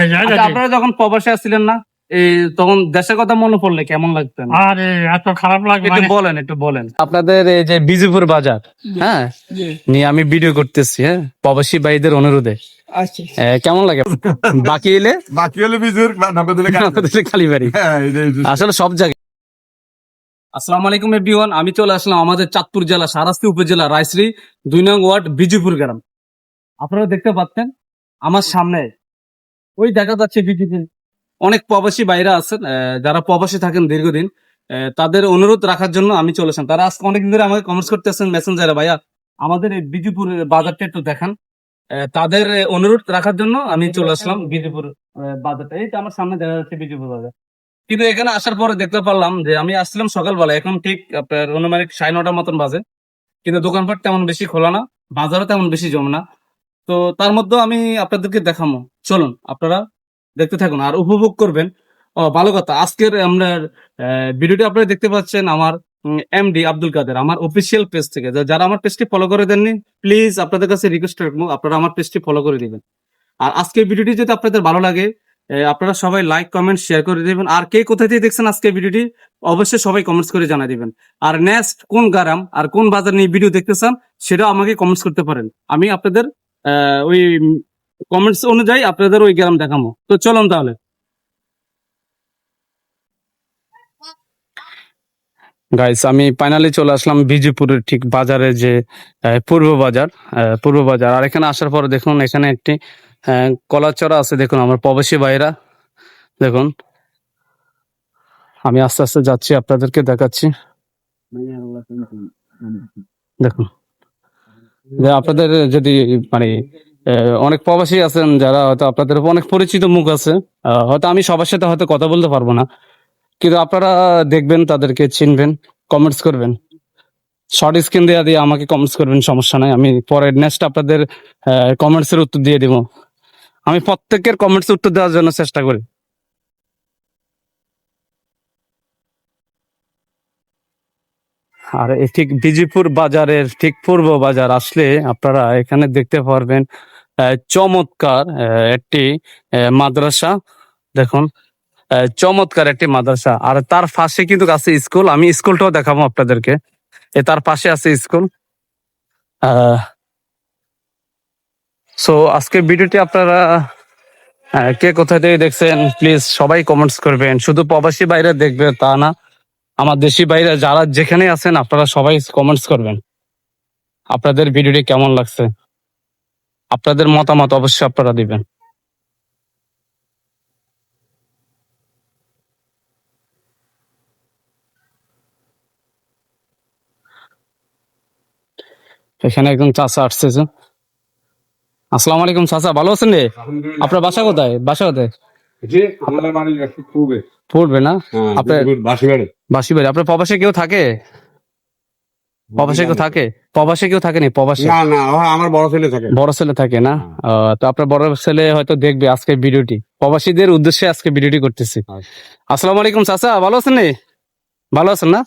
আচ্ছা, আপনারা যখন প্রবাসে আসছিলেন না এই তখন দেশের কথা মনে পড়লে কেমন লাগতেন? আরে এত খারাপ লাগে একটু মানে বলেন একটু বলেন। আপনাদের এই যে বিজিপুর বাজার হ্যাঁ? নিয়ে আমি ভিডিও করতেছি হ্যাঁ? প্রবাসী ভাইদের অনুরোধে। আচ্ছা। কেমন লাগে? বাকি এলে? বাকি হলে বিজুর নগদ খালি বাড়ি। হ্যাঁ আসলে সব জায়গায় আসসালামু আলাইকুম এভরিওয়ান আমি চলে আসলাম আমাদের চাঁদপুর জেলা সারাস্তি উপজেলা রায়শ্রী দুই নং ওয়ার্ড বিজুপুর গ্রাম। আপনারা দেখতে পাচ্ছেন আমার সামনে ওই দেখা যাচ্ছে বিজুপুর অনেক প্রবাসী বাইরে আছেন যারা প্রবাসী থাকেন দীর্ঘদিন তাদের অনুরোধ রাখার জন্য আমি চলে আসলাম। তারা আজকে অনেকদিন ধরে আমাকে কমেন্টস করতেছেন মেসেঞ্জারে ভাইয়া, আমাদের এই বিজুপুর বাজারটা একটু দেখান। তাদের অনুরোধ রাখার জন্য আমি চলে আসলাম বিজুপুর বাজারটা। এই তো আমার সামনে দেখা যাচ্ছে বিজুপুর বাজার। কিন্তু এখানে আসার পরে দেখতে পারলাম যে আমি আসছিলাম সকালবেলা এখন ঠিক আপনার অনুমানিক সাড়ে নটার মতন বাজে। কিন্তু দোকানপাট তেমন বেশি খোলা না, বাজারও তেমন বেশি জমে না। তো তার মধ্যে আমি আপনাদেরকে দেখাবো চলুন, আপনারা দেখতে থাকুন আর উপভোগ করবেন। ও, ভালো কথা। আজকের আমরা ভিডিওটি আপনারা দেখতে পাচ্ছেন আমার এমডি আব্দুল কাদের, আমার অফিসিয়াল পেজ থেকে। যারা আমার পেজটি ফলো করে দেননি প্লিজ আপনাদের কাছে রিকোয়েস্ট রাখব, আপনারা আমার পেজটি ফলো করে দিবেন। আর আজকের ভিডিওটি যদি আপনাদের ভালো লাগে আপনারা সবাই লাইক কমেন্ট শেয়ার করে দিবেন। আর কে কোথা থেকে দেখছেন আজকের ভিডিওটি, অবশ্যই সবাই কমেন্টস করে জানা দিবেন। আর নেক্সট কোন গ্রাম আর কোন বাজার নিয়ে ভিডিও দেখতে চান, সেটাও আমাকে কমেন্টস করতে পারেন। আমি আপনাদের ওই কমেন্টস অনুযায়ী আপনাদের ওই গ্রাম দেখাবো তো চলুন তাহলে। গাইস আমি ফাইনালি চলে আসলাম বিজুপুরের ঠিক বাজারে যে পূর্ব বাজার। আহ, পূর্ব বাজার। আর এখানে আসার পরে দেখুন এখানে একটি আহ, কলাচড়া আছে। দেখুন আমার প্রবাসী ভাইরা। দেখুন আমি আস্তে আস্তে যাচ্ছি আপনাদেরকে দেখাচ্ছি। দেখুন। আপনাদের যদি মানে অনেক প্রবাসী আছেন যারা হয়তো আপনাদের অনেক পরিচিত মুখ আছে হয়তো আমি সবার সাথে হয়তো কথা বলতে পারব না। কিন্তু আপনারা দেখবেন, তাদেরকে চিনবেন কমেন্টস করবেন। শর্ট স্ক্রিন দেওয়া দিয়ে আমাকে কমেন্টস করবেন, সমস্যা নাই। আমি পরে নেক্সট আপনাদের কমেন্টস এর উত্তর দিয়ে দিব। আমি প্রত্যেকের কমেন্টস উত্তর দেওয়ার জন্য চেষ্টা করি। আর ঠিক বিজিপুর বাজারের ঠিক পূর্ব বাজার আসলে আপনারা এখানে দেখতে পারবেন চমৎকার একটি মাদ্রাসা। দেখুন চমৎকার একটি মাদ্রাসা। আর তার পাশে কিন্তু আছে স্কুল। আমি স্কুলটাও দেখাবো আপনাদেরকে। এ, তার পাশে আছে স্কুল। সো, আজকে ভিডিওটি আপনারা কে কোথায় থেকে দেখছেন, প্লিজ সবাই কমেন্টস করবেন। শুধু প্রবাসী বাইরে দেখবে তা না। আমার দেশি বাইরে যারা যেখানে আছেন আপনারা সবাই কমেন্টস করবেন। আপনাদের ভিডিওটি কেমন লাগছে? আপনাদের মতামত অবশ্যই আপনারা দিবেন। এখানে একজন চাচা আসছে আসসালামু আলাইকুম চাচা ভালো আছেন রে? আপনার বাসা কোথায়? বাসা কোথায়। পড়বে না? হ্যাঁ, আপনার- বাঁশিবাড়ি। বাসি বাড়ি। আপনার প্রবাসে কেউ থাকে? প্রবাসে কেউ থাকে? প্রবাসে কেউ থাকে নি প্রবাসে? না না আমার বড় ছেলে থাকে। বড় ছেলে থাকে না? হ্যাঁ। তো আপনার বড় ছেলে হয়তো দেখবে আজকে ভিডিওটি। প্রবাসীদের উদ্দেশ্যে আজকে ভিডিওটি করতেছি। আচ্ছা। আসসালামু আলাইকুম চাচা ভালো আছেন নি? ভালো আছেন না?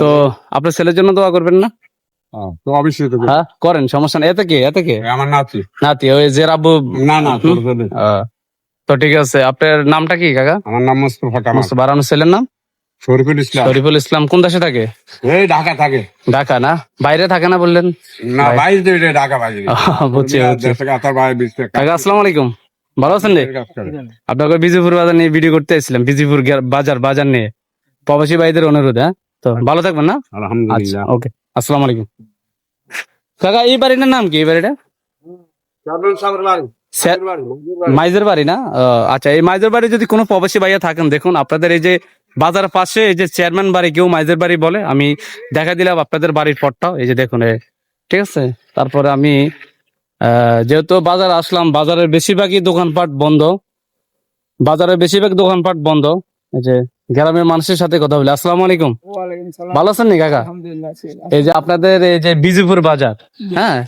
তো আপনার ছেলের জন্য দোয়া করবেন না? হ্যাঁ, তো অবশ্যই তো হ্যাঁ করেন সমস্যা নেই। এতে কে এতে কে? আমার নাতি। নাতি ওই যে রাব্বু না না তো ঠিক আছে আপনার নামটা কি কাকা? আমার নাম মোস্তফা কামাল। মোস্তফা বারানোর ছেলের নাম? শরীফুল ইসলাম। শরীফুল ইসলাম কোন দেশে থাকে? এই ঢাকা থাকে। ঢাকা না? বাইরে থাকে না বললেন? না। বাইশ ঢাকা বাইরে। বুঝছি বাইরে কাকা আসসালামু আলাইকুম। ভালো আছেন রে? আপনাকে বিজয়পুর বাজার নিয়ে ভিডিও করতে এসেছিলাম বিজয়পুর বাজার বাজার নিয়ে। প্রবাসী ভাইদের অনুরোধ হ্যাঁ? তো ভালো থাকবেন না? আচ্ছা আলহামদুলিল্লাহ ওকে আসসালামু আলাইকুম। কাকা এই বাড়িটার নাম কি? এই বাড়িটা? মাইজের বাড়ি না? আচ্ছা এই মাইজের বাড়ি যদি কোনো প্রবাসী ভাইয়া থাকেন দেখুন আপনাদের এই যে বাজার পাশে এই যে চেয়ারম্যান বাড়ি কেউ মাইজের বাড়ি বলে আমি দেখা দিলাম আপনাদের বাড়ির পটটাও এই যে দেখুন ঠিক আছে? তারপরে আমি যেহেতু বাজার আসলাম বাজারের বেশিরভাগই দোকানপাট বন্ধ। বাজারের বেশিরভাগ দোকানপাট বন্ধ। এই যে গ্রামের মানুষের সাথে কথা বলি। আসসালামু আলাইকুম। ভালো আছেন নি কাকা? এই যে আপনাদের এই যে বিজুপুর বাজার হ্যাঁ?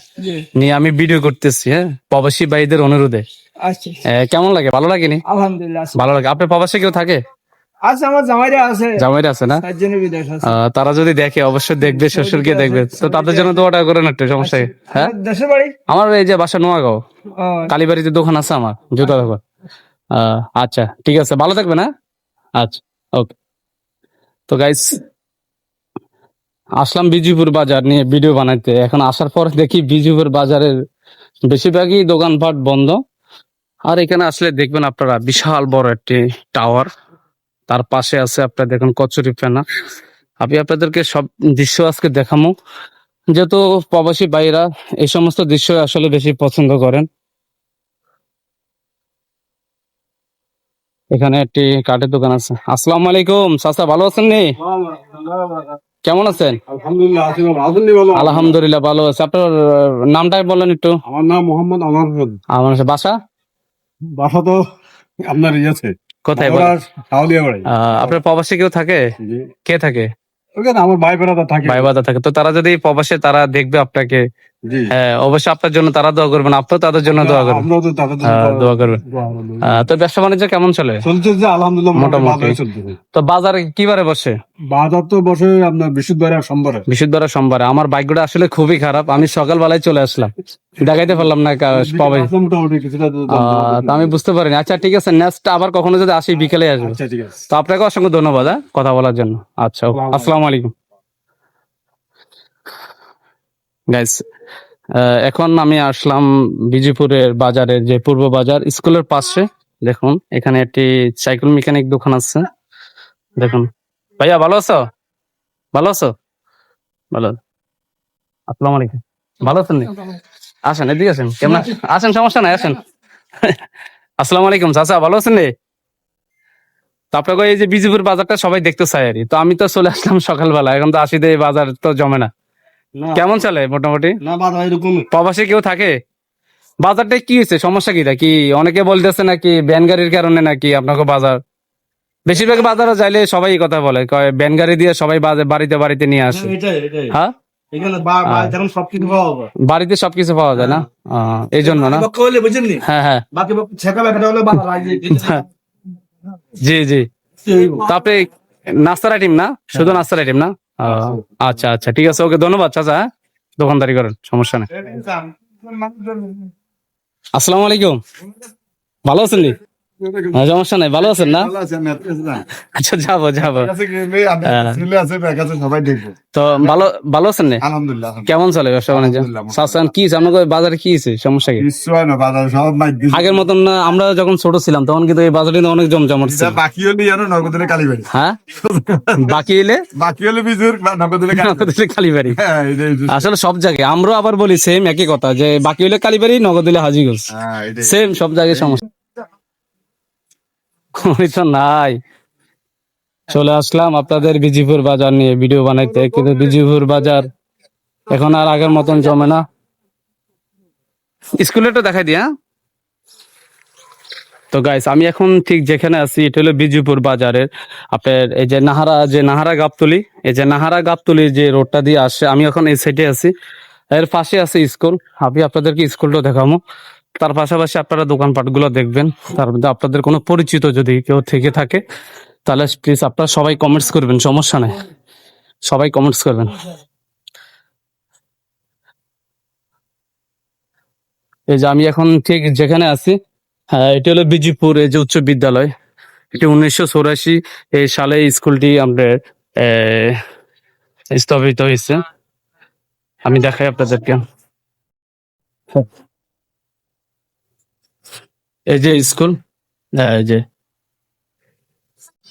নিয়ে আমি ভিডিও করতেছি হ্যাঁ? প্রবাসী ভাইদের অনুরোধে। আচ্ছা কেমন লাগে? ভালো লাগেনি আলহামদুলিল্লাহ ভালো লাগে। আপনার প্রবাসী কেউ থাকে? আছে আমার জামাইরা আছে। জামাইরা আছে না? চারজনে বিদেশ আছে। আহ, তারা যদি দেখে অবশ্যই দেখবে শ্বশুরকে দেখবে। তো তাদের জন্য ওটা করেন একটু সমস্যা হ্যাঁ? আমার দেশের বাড়ি? আমার এই যে বাসা নোয়াগাঁও কালীবাড়িতে দোকান আছে আমার জুতা দোকান। আহ, আচ্ছা ঠিক আছে ভালো থাকবেন হ্যাঁ? আচ্ছা ওকে। তো গাইস আসলাম বিজুপুর বাজার নিয়ে ভিডিও বানাইতে। এখন আসার পর দেখি বিজুপুর বাজারের বেশিরভাগই দোকানপাট বন্ধ। আর এখানে আসলে দেখবেন আপনারা বিশাল বড় একটি টাওয়ার তার পাশে আছে আপনার দেখুন কচুরি ফেনা আমি আপনাদেরকে সব দৃশ্য আজকে দেখামো। যেহেতু প্রবাসী ভাইরা এই সমস্ত দৃশ্য আসলে বেশি পছন্দ করেন। এখানে একটি কাঠের দোকান আছে। আসসালাম আলাইকুম চাচা ভালো আছেন নি? কেমন আছেন? আলহামদুলিল্লাহ আছি ভালো। আছে। আপনার নামটাই বলেন একটু। আমার নাম মোহাম্মদ আমার বাসা? বাসা তো আপনার ইয়েছে কোথায় আপনার প্রবাসী কেউ থাকে? কে থাকে? আমার ভাই বেড়াতে থাকে। ভাই বাদা থাকে। তো তারা যদি প্রবাসে তারা দেখবে আপনাকে হ্যাঁ অবশ্যই আপনার জন্য তারা দোয়া করবেন আপনিও তাদের জন্য দোয়া করবেন। হ্যাঁ, দোয়া করবেন। তো ব্যবসা বাণিজ্য কেমন চলে? চলছে আলহামদুলিল্লাহ মোটামুটি তো বাজারে কিবারে বসে? বাজার তো বসে আপনার বৃহস্পতিবার আর সোমবারে। বিশুদ্ধরা সোমবারে। আমার ভাগ্যটা আসলে খুবই খারাপ। আমি সকালবেলায় চলে আসলাম। দেখাইতে পারলাম না পাবে আমি বুঝতে পারিনি। আচ্ছা ঠিক আছে নেক্সট আবার কখনো যদি আসি বিকেলে আসব। আচ্ছা তো আপনাকে অসংখ্য ধন্যবাদ হ্যাঁ কথা বলার জন্য। আচ্ছা আসসালামু আলাইকুম। গাইস এখন আমি আসলাম বিজিপুরের বাজারের যে পূর্ব বাজার, স্কুলের পাশে। দেখুন, এখানে একটি সাইকেল মেকানিক দোকান আছে। দেখুন। ভাইয়া, ভালো আছো? ভালো আছো? ভালো। আসসালামু আলাইকুম। ভালো আছেন আসেন, এদিকে আসেন। কেমন? আসেন, সমস্যা নাই, আসেন। আসসালামু আলাইকুম, চাচা, ভালো আছেন রে আপনাকে এই যে বিজিপুর বাজারটা সবাই দেখতে চায় আর। তো আমি তো চলে আসলাম সকালবেলা, এখন তো আসিতে এই বাজার তো জমে না। কেমন চলে মোটামুটি? না বাধা এরকম প্রবাসী কেউ থাকে? বাজারটা কি হয়েছে? সমস্যা কি? কি অনেকে বলতেছে নাকি ব্যান গাড়ির কারণে নাকি আপনাকে বাজার? বেশিরভাগ বাজারে যাইলে সবাই কথা বলে কয় ব্যান গাড়ি দিয়ে সবাই বাড়িতে বাড়িতে নিয়ে আসে। হ্যাঁ হ্যাঁ। যাবে বাড়িতে সবকিছু পাওয়া যায় না? এই জন্য না? হ্যাঁ হ্যাঁ। জি জি। তো আপনি নাস্তার আইটেম না? শুধু নাস্তার আইটেম না? আচ্ছা আচ্ছা ঠিক আছে ওকে ধন্যবাদ চাচা হ্যাঁ? দোকানদারি করেন সমস্যা নেই। আসসালামু আলাইকুম। ভালো আছেন সমস্যা নাই ভালো আছেন না? ভালো আছেন না? আচ্ছা যাব যাব। হ্যাঁ। তো ভালো ভালো আছেন নি? আলহামদুলিল্লাহ কেমন চলে ব্যবসা বাণিজ্য? চাচান কি? আপনাকে বাজারে কি হয়েছে? সমস্যা কি? হয়। আগের মতন না আমরা যখন ছোট ছিলাম তখন কিন্তু এই বাজারে অনেক জমজমাট ছিল। বাকি হলে জানো নগদের কালীবাড়ি হ্যাঁ? বাকি এলে বাকি হলে বিজুর নগদের কালীবাড়ি কালীবাড়ি হ্যাঁ আসলে সব জায়গায় আমরা আবার বলি সেম একই কথা যে বাকি হলে কালীবাড়ি নগদ দিলে হাজিগঞ্জ হ্যাঁ সেম সব জায়গায় সমস্যা। কই তো নাই। চলে আসলাম আপনাদের বিজিপুর বাজার নিয়ে ভিডিও বানাইতে কিন্তু বিজিপুর বাজার এখন আর আগের মতন জমে না। স্কুলেটা দেখাই দিয়া। তো গাইস আমি এখন ঠিক যেখানে আছি এটা হলো বিজিপুর বাজারের। আপনার এই যে নাহারা যে নাহারা গাবতলি এই যে নাহারা গাবতলি যে রোডটা দিয়ে আসে আমি এখন এই সাইডে আছি। এর পাশে আছে স্কুল। আমি আপনাদেরকে স্কুলটা দেখাবো। তার পাশাপাশি আপনারা দোকানপাটগুলো দেখবেন। তার মধ্যে আপনাদের কোনো পরিচিত যদি কেউ থেকে থাকে, তাহলে প্লিজ আপনারা সবাই কমেন্টস করবেন, সমস্যা নেই। সবাই কমেন্টস করবেন। এই যে আমি এখন ঠিক যেখানে আছি হ্যাঁ এটি হলো বিজিপুর, এই যে উচ্চ বিদ্যালয়। এটি উনিশশো চৌরাশি এই সালে স্কুলটি আমাদের স্থাপিত হয়েছে। আমি দেখাই আপনাদেরকে। এই যে স্কুল হ্যাঁ, এই যে।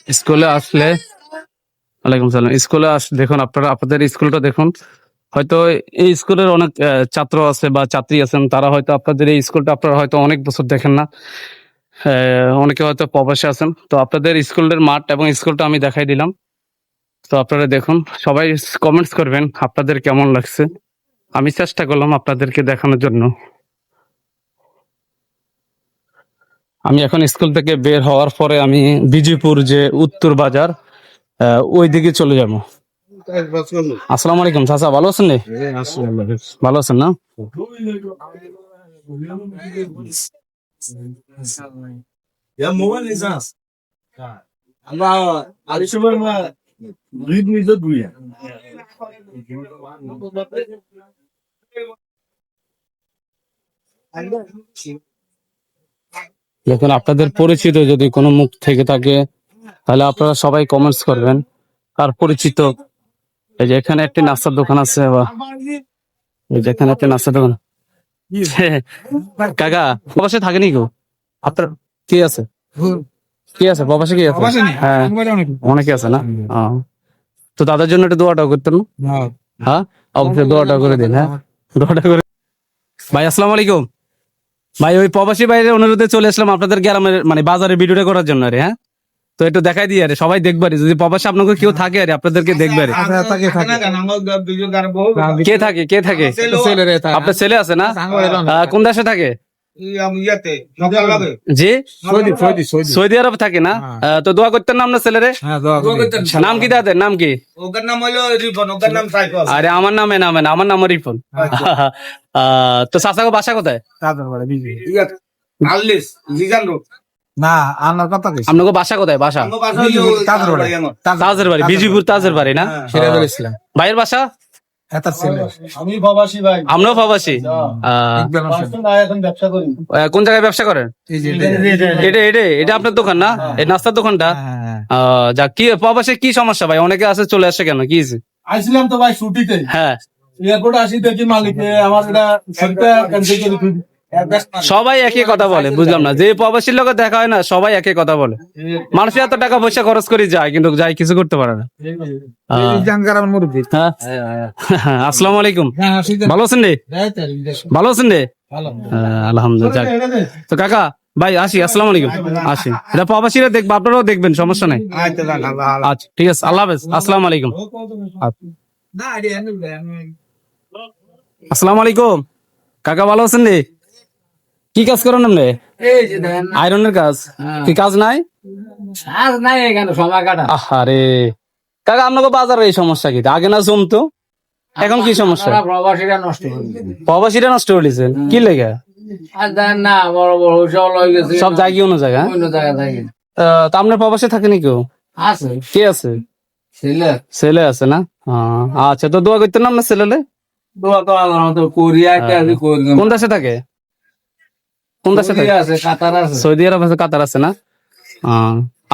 স্কুলে আসলে ওয়ালাইকুম সালাম। স্কুলে আস দেখুন আপনারা আপনাদের স্কুলটা দেখুন। হয়তো এই স্কুলের অনেক ছাত্র আছে বা ছাত্রী আছেন তারা হয়তো আপনাদের এই স্কুলটা আপনারা হয়তো অনেক বছর দেখেন না। অনেকে হয়তো প্রবাসে আছেন। তো আপনাদের স্কুলের মাঠ এবং স্কুলটা আমি দেখাই দিলাম। তো আপনারা দেখুন সবাই কমেন্টস করবেন আপনাদের কেমন লাগছে। আমি চেষ্টা করলাম আপনাদেরকে দেখানোর জন্য। আমি এখন স্কুল থেকে বের হওয়ার পরে আমি বিজিপুর যে উত্তর বাজার ওই দিকে চলে যাব। আসসালামু আলাইকুম, চাচা ভালো আছেন ভালো আছেন না? দেখুন আপনাদের পরিচিত যদি কোনো মুখ থেকে থাকে তাহলে আপনারা সবাই কমেন্টস করবেন। আর পরিচিত এই যে এখানে একটি নাস্তার দোকান আছে বা এই যে এখানে একটি নাস্তার দোকান। কাকা প্রবাসে থাকেনি কেউ? আপনার কি আছে? কি আছে? প্রবাসে কি আছে? হ্যাঁ। অনেকে আছে। না। তো তাদের জন্য একটু দোয়াটা করতেন না। হ্যাঁ? অবশ্যই দোয়াটা করে দিন হ্যাঁ? দোয়াটা করে ভাই আসসালামু আলাইকুম। ভাই ওই প্রবাসী বাইরে অনুরোধে চলে আসলাম আপনাদের গ্রামের মানে বাজারে ভিডিওটা করার জন্য রে হ্যাঁ? তো একটু দেখাই দিই আরে সবাই দেখবে আরে যদি প্রবাসী আপনাকে কেউ থাকে আরে আপনাদেরকে দেখবে আরে। কে থাকে কে থাকে? আপনার ছেলে আছে না। আহ, কোন দেশে থাকে? জি? সৌদি আরব থাকে না? আহ, তো দোয়া করতেন না আপনার ছেলেরে? নাম কি দাদের নাম কি? ওকার নাম হলো রিপন ওকার নাম আরে আমার নামে নামে না আমার নাম রিপন। আহ, তো চাচাকে বাসা কোথায়? আল্লিস জিজান রোড। না আনার কথা কইছি। আপনাকে বাসা কোথায়? বাসা? তাজের বাড়ি। আমার। তাজের বাড়ি বিজিপুর তাজের বাড়ি না? সেটা বলেছিলাম ভাইয়ের বাসা? ছেলে। আমি প্রবাসী ভাই। আমরাও প্রবাসী? কোন জায়গায় ব্যবসা করেন? এটা- এটা এটা এটা আপনার দোকান না? এই নাস্তার দোকানটা? হ্যাঁ, হ্যাঁ। আহ, যা কি প্রবাসে কি সমস্যা ভাই? অনেকে আসে চলে আসে কেন? কি? আসছিলাম তো ভাই ছুটিতে। হ্যাঁ। এয়ারপোর্টে আসি দেখি মালিক আমার এটা দিবি। সবাই একই কথা বলে বুঝলাম না। যে প্রবাসীর লোক দেখা হয় না সবাই একই কথা বলে। মানুষ এত টাকা পয়সা খরচ করে যায় কিন্তু যাই কিছু করতে পারে না। হ্যাঁ। আসসালামু আলাইকুম। হ্যাঁ, হ্যাঁ, ভালো আছেন রে। ভালো আছেন রে? আলহামদুলিল্লাহ তো কাকা ভাই আসি আসসালামু আলাইকুম। আসি। এটা প্রবাসীরা দেখবে আপনারাও দেখবেন সমস্যা নাই। আচ্ছা, ঠিক আছে আল্লাহ হাফেজ। আসসালামু আলাইকুম। আসসালামু আলাইকুম। কাকা ভালো আছেন রে? কি কাজ করেন আপনি? এই যে আয়রনের কাজ? কি কাজ নাই? আর নাই এখানে সময় কাটা। আরে কাকা আপনাকে বাজারে এই সমস্যা কি? আগে না জমতো এখন কি সমস্যা? প্রবাসীরা নষ্ট। প্রবাসীরা নষ্ট করে কি লেগে? না, বড় বড় সব লয়ে গেছে। সব জায়গায় অন্য জায়গা অন্য জায়গায় থাকে। তা আপনার প্রবাসে থাকেনি কেউ? আছে, কে আছে? ছেলে। ছেলে আছে না? আচ্ছা তো দোয়া করতেন না আপনার ছেলেলে? দোয়া তো আল্লাহর মতো করি, একটা আছে, কোন দেশে থাকে? কোন দেশে সৌদি থাকে? কাতার আছে। সৌদি আরব আছে কাতার আছে না?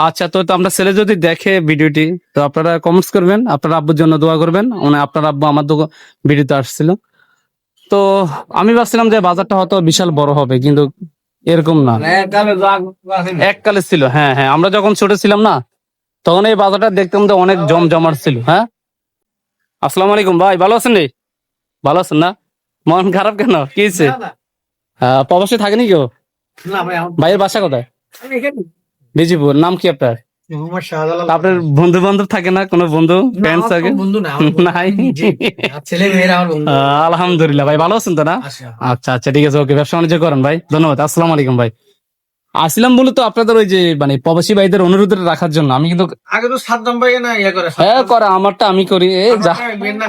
আচ্ছা তো আমরা ছেলে যদি দেখে ভিডিওটি তো আপনারা কমেন্টস করবেন আপনার আব্বুর জন্য দোয়া করবেন। মানে আপনার আব্বু আমার ভিডিওতে আসছিল। তো আমি ভাবছিলাম যে বাজারটা হয়তো বিশাল বড় হবে কিন্তু এরকম না। মানে এককালে ছিল হ্যাঁ হ্যাঁ। আমরা যখন ছোট ছিলাম না তখন এই বাজারটা দেখতাম যে অনেক জমজমাট ছিল হ্যাঁ? আসসালামু আলাইকুম ভাই ভালো আছেন রে? ভালো আছেন না? মন খারাপ কেন? কি হয়েছে? প্রবাসে থাকেনি কেউ? না ভাই, ভাইয়ের বাসা কোথায়? বিজিপুর নাম কি আপনার? আপনার বন্ধু বান্ধব থাকে না? কোনো বন্ধু? থাকে? নাই? আলহামদুলিল্লাহ। ভাই ভালো আছেন তো না? আচ্ছা। আচ্ছা আচ্ছা ঠিক আছে ওকে ব্যবসা বাণিজ্য করেন ভাই। ধন্যবাদ আসসালাম আলাইকুম ভাই। আসলাম বলে তো আপনাদের ওই যে মানে প্রবাসী ভাইদের অনুরোধ রাখার জন্য। আমি কিন্তু আগে তো সাদ্দাম ভাই না ইয়ে করে হ্যাঁ করে আমারটা আমি করি। এ যা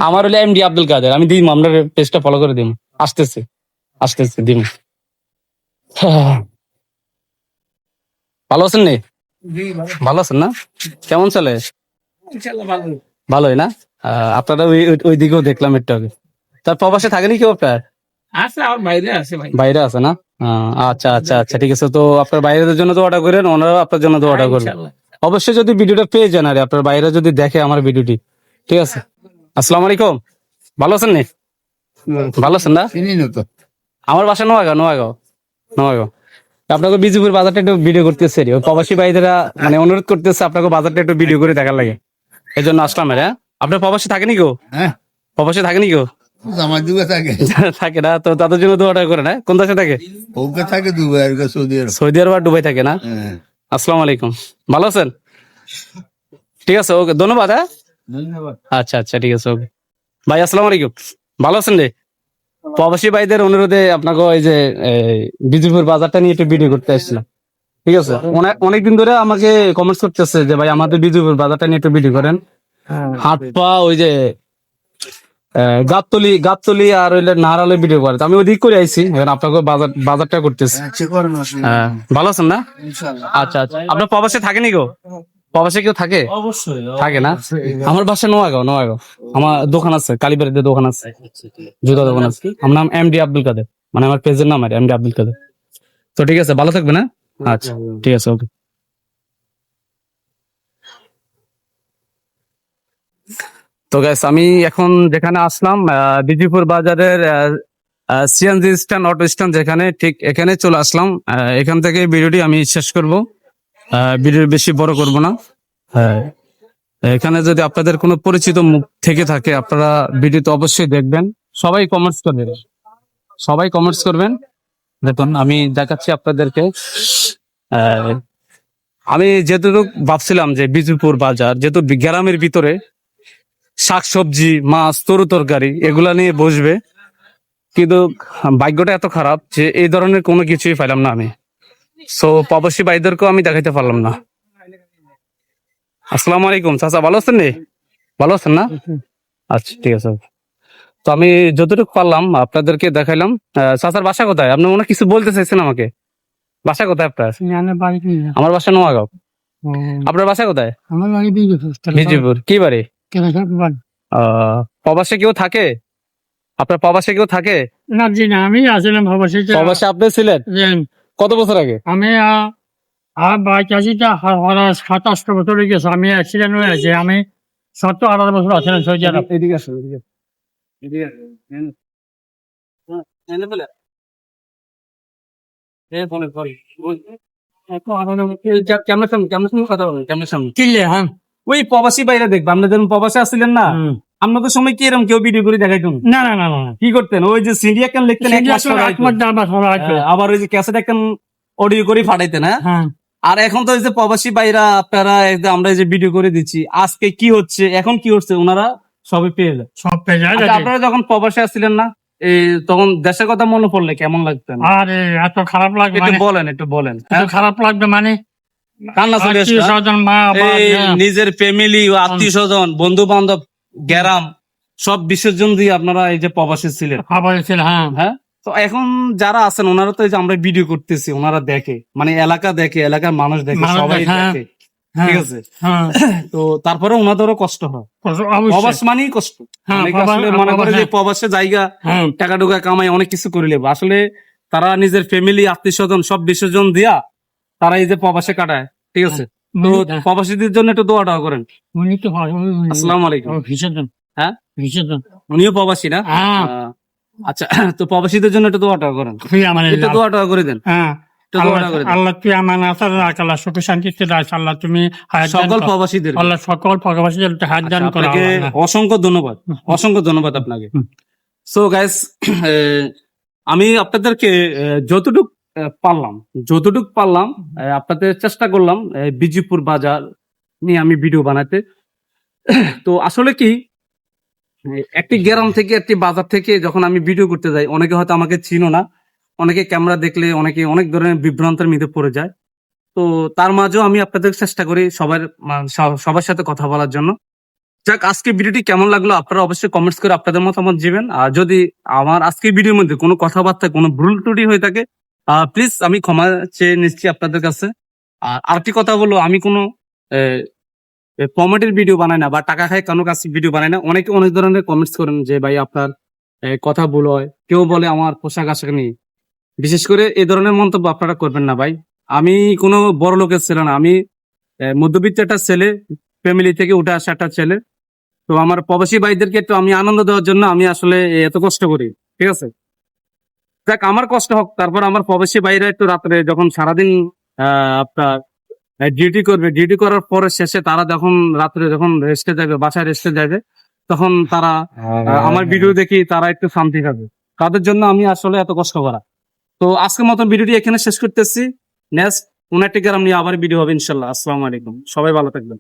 আমার হলো এমডি আব্দুল কাদের আমি দিম আমরা পেজটা ফলো করে দিম। আসতেছে। দিম হ্যাঁ। ভালো আছেন নি? ভালো। আছেন না? কেমন চলে? ভালোই না? আপনারা ওই ওই- দিকেও দেখলাম একটু আগে। তার প্রবাসে থাকেনি কেউ আপনার? বাইরে আছে ভাই। বাইরে আছে না? আচ্ছা আচ্ছা আচ্ছা ঠিক আছে। তো আপনার বাইরের জন্য তো অর্ডার করেন ওনারাও আপনার জন্য তো অর্ডার করবেন ইনশাআল্লাহ। অবশ্যই যদি ভিডিওটা পেয়ে যান আরে আপনার বাইরে যদি দেখে আমার ভিডিওটি। ঠিক আছে? আসসালামু আলাইকুম। ভালো আছেন নি? ভালো আছেন না? চিনি না তো? আমার বাসা নোয়াগাঁও নোয়াগাঁও নোয়াগাঁও। আপনাকে বিজুপুর বাজারটা একটু ভিডিও করতেছে ওই প্রবাসী ভাইদেরা মানে অনুরোধ করতেছে আপনাকে বাজারটা একটু ভিডিও করে দেখার লাগে। এই জন্য আসলাম হ্যাঁ? আপনার প্রবাসী থাকেনি কেউ হ্যাঁ। প্রবাসী থাকেনি কেউ আমার দুবে থাকে। থাকে না তো তাদের জন্য অর্ডার করে না কোন দেশে থাকে? ওকে থাকে দুবে আর সৌদি আরব। সৌদি আরব আর দুবাই থাকে না? হ্যাঁ। আসসালামু আলাইকুম। ভালো আছেন? ঠিক আছে ওকে ধন্যবাদ হ্যাঁ? আচ্ছা আচ্ছা ঠিক আছে ওকে। ভাই আসসালামু আলাইকুম। ভালো আছেন রে? প্রবাসী ভাইদের অনুরোধে আপনাকে ওই যে বিজুপুর বাজারটা নিয়ে একটু ভিডিও করতে আসছিলাম। ঠিক আছে? অনেকদিন ধরে আমাকে কমেন্টস করতেছে যে ভাই আমাদের বিজুপুর বাজারটা নিয়ে একটু ভিডিও করেন। হাত পা ওই যে গাবতলি গাবতলি আর ওই নাহারালে ভিডিও করে। আমি ওদিক করে আইছি এখন আপনাকে বাজার বাজারটা করতেছি। হ্যাঁ ভালো আছেন না? আচ্ছা আচ্ছা। আপনার প্রবাসে থাকেনি গো? প্রবাসে কেউ থাকে? অবশ্যই থাকে না? আমার বাসা নোয়াগাঁও নোয়াগাঁও। আমার দোকান আছে কালীবাড়িতে দোকান আছে জুতা দোকান আছে। আমার নাম এমডি আব্দুল কাদের। মানে আমার পেজের নাম আর এমডি আব্দুল কাদের। তো ঠিক আছে ভালো থাকবে না আচ্ছা ঠিক আছে ওকে। তো গ্যাস আমি এখন যেখানে আসলাম বিজিপুর বাজারের সিএনজি স্ট্যান্ড অটো স্ট্যান্ড যেখানে ঠিক এখানে চলে আসলাম। এখান থেকে ভিডিওটি আমি শেষ করব। ভিডিও বেশি বড় করব না। হ্যাঁ। এখানে যদি আপনাদের কোনো পরিচিত মুখ থেকে থাকে, আপনারা ভিডিওতে অবশ্যই দেখবেন। সবাই কমেন্টস করবেন সবাই কমেন্টস করবেন। দেখুন, আমি দেখাচ্ছি আপনাদেরকে। আমি যেহেতু ভাবছিলাম যে বিজুপুর বাজার, যেহেতু গ্রামের ভিতরে শাকসবজি, মাছ, তরু তরকারি, এগুলা নিয়ে বসবে, কিন্তু ভাগ্যটা এত খারাপ যে এই ধরনের কোনো কিছুই পাইলাম না আমি। সো প্রবাসী ভাইদেরকেও আমি দেখাইতে পারলাম না। আসসালামু আলাইকুম। চাচা ভালো আছেন রে ভালো আছেন না? আচ্ছা ঠিক আছে। তো আমি যতটুকু পারলাম আপনাদেরকে দেখাইলাম। চাচার বাসা কোথায়? আপনি মনে কিছু বলতে চাইছেন আমাকে? বাসা কোথায় আপনার? আমার বাসা নোয়াগাঁও। আপনার বাসা কোথায়? আমার বাড়ি কি বাড়ি? প্রবাসে কেউ থাকে? আপনার প্রবাসে কেউ থাকে? না জি না আমি আসলাম ভাবাসী প্রবাসে আপনি ছিলেন? কত বছর আগে আমি আর বছর হয়ে গেছে আমি অ্যাক্সিডেন্ট হয়ে আমি সত্তর আঠারো বছর আছিলাম সৌদি আরব এদিকে আসো এদিকে আসো। এদিকে এনে। হ্যাঁ, এনে ফেলে। এ ফোনে ফোন। ওই, এখন আরও না- এই কে- সামনে কেমনের সামনে কথা বলেন কিনলে হ্যাঁ ওই প্রবাসী বাইরে দেখবা আমরা যখন প্রবাসে আসছিলেন না। আপনাদের সময় কি এরকম কেউ ভিডিও করে দেখাইতেন না না না না কি করতেন? ওই যে সিডি একটা লিখতেন। হ্যাঁ, আবার ওই যে ক্যাসেট একটা অডিও করে ফাটাইতেন হ্যাঁ? হ্যাঁ। আর এখন তো এই যে প্রবাসী বাইরা আপনারা আমরা এই যে ভিডিও করে দিচ্ছি আজকে কি হচ্ছে এখন কি হচ্ছে ওনারা সবই পেয়ে যায় সব পেয়ে যায় আচ্ছা, আপনারা যখন প্রবাসে আসছিলেন না তখন দেশের কথা মনে পড়লে কেমন লাগতেন আরে এত খারাপ লাগবে একটু মানে। বলেন একটু বলেন এত খারাপ লাগবে মানে? কান্না চলে হ্যাঁ? হ্যাঁ। নিজের ফ্যামিলি আত্মীয় স্বজন বন্ধু বান্ধব গ্রাম সব বিসর্জন দিয়ে আপনারা এই যে প্রবাসী ছিলেন। খাবার ছিল হ্যাঁ। হ্যাঁ? তো এখন যারা আছেন ওনারা তো এই যে আমরা ভিডিও করতেছি ওনারা দেখে। মানে এলাকা দেখে এলাকার মানুষ দেখে সবাই দেখে, হ্যাঁ। হ্যাঁ, ঠিক আছে? হ্যাঁ। তো তারপরে ওনাদেরও কষ্ট হয়। প্রবাস মানেই কষ্ট। প্রবাস- মনে করে যে। প্রবাসে জায়গা টাকা টুকা কামাই অনেক কিছু করে নেবে। আসলে তারা নিজের ফ্যামিলি আত্মীয় স্বজন সব বিসর্জন দিয়া তারা এই যে প্রবাসে কাটায়। ঠিক আছে? তো প্রবাসীদের জন্য একটু দোয়াটা করেন। উনি তো হয়, আসসালামু আলাইকুম। ভীষণ হ্যাঁ? ভীষণ উনিও প্রবাসী না? হ্যাঁ। আচ্ছা তো প্রবাসীদের জন্য একটু দোয়াটা করেন। আমার একটু করে দেন। হ্যাঁ করে আল্লাহ দেন। আল্লাহ তুই আমার আসার রাখ আল্লাহ সুখ শান্তিতে রাখ আল্লাহ তুমি সকল। প্রবাসীদের। আল্লাহ সকল ভগবাসী হাত দান করো অসংখ্য ধন্যবাদ। অসংখ্য ধন্যবাদ আপনাকে। সো গাইস আমি আপনাদেরকে যতটুক পারলাম। যতটুক পারলাম আপনাদের চেষ্টা করলাম বিজিপুর বাজার নিয়ে আমি ভিডিও বানাতে। তো আসলে কি একটি গ্রাম থেকে একটি বাজার থেকে যখন আমি ভিডিও করতে যাই, অনেকে হয়তো আমাকে চিনো না, অনেকে ক্যামেরা দেখলে অনেকে অনেক ধরনের বিভ্রান্তের মধ্যে পড়ে যায়। তো তার মাঝেও আমি আপনাদের চেষ্টা করি সবার সবার সাথে কথা বলার জন্য। যাক, আজকে ভিডিওটি কেমন লাগল আপনারা অবশ্যই কমেন্টস করে আপনাদের মতামত দিবেন। আর যদি আমার আজকে ভিডিওর মধ্যে কোনো কথাবার্তা, কোনো ভুল ত্রুটি হয়ে থাকে প্লিজ আমি ক্ষমা চেয়ে নিচ্ছি আপনাদের কাছে। আর আরেকটি কথা হলো, আমি কোনো কমেডির ভিডিও বানাই না বা টাকা খায় কারও কাছে ভিডিও বানাই না। অনেকে অনেক ধরনের কমেন্টস করেন যে, ভাই, আপনার কথা ভুল হয়। কেউ বলে, আমার পোশাক আশাক নেই। বিশেষ করে এই ধরনের মন্তব্য আপনারা করবেন না, ভাই। আমি কোনো বড় লোকের ছেলে না। আমি মধ্যবিত্ত একটা ছেলে ফ্যামিলি থেকে উঠে আসা একটা ছেলে। তো আমার প্রবাসী ভাইদেরকে একটু আমি আনন্দ দেওয়ার জন্য আমি আসলে এত কষ্ট করি। ঠিক আছে? দেখ আমার কষ্ট হোক তারপর আমার প্রবাসী বাইরে একটু রাত্রে যখন সারাদিন আপনার ডিউটি করবে ডিউটি করার পরে শেষে তারা যখন রাত্রে যখন রেস্টে যাবে বাসায় রেস্টে যাবে তখন তারা আমার ভিডিও দেখি তারা একটু শান্তি পাবে। তাদের জন্য আমি আসলে এত কষ্ট করা। তো আজকের মতন ভিডিওটি এখানে শেষ করতেছি। নেক্সট একটি গ্রাম নিয়ে আবার ভিডিও হবে ইনশাল্লাহ। আসসালামু আলাইকুম। সবাই ভালো থাকবেন।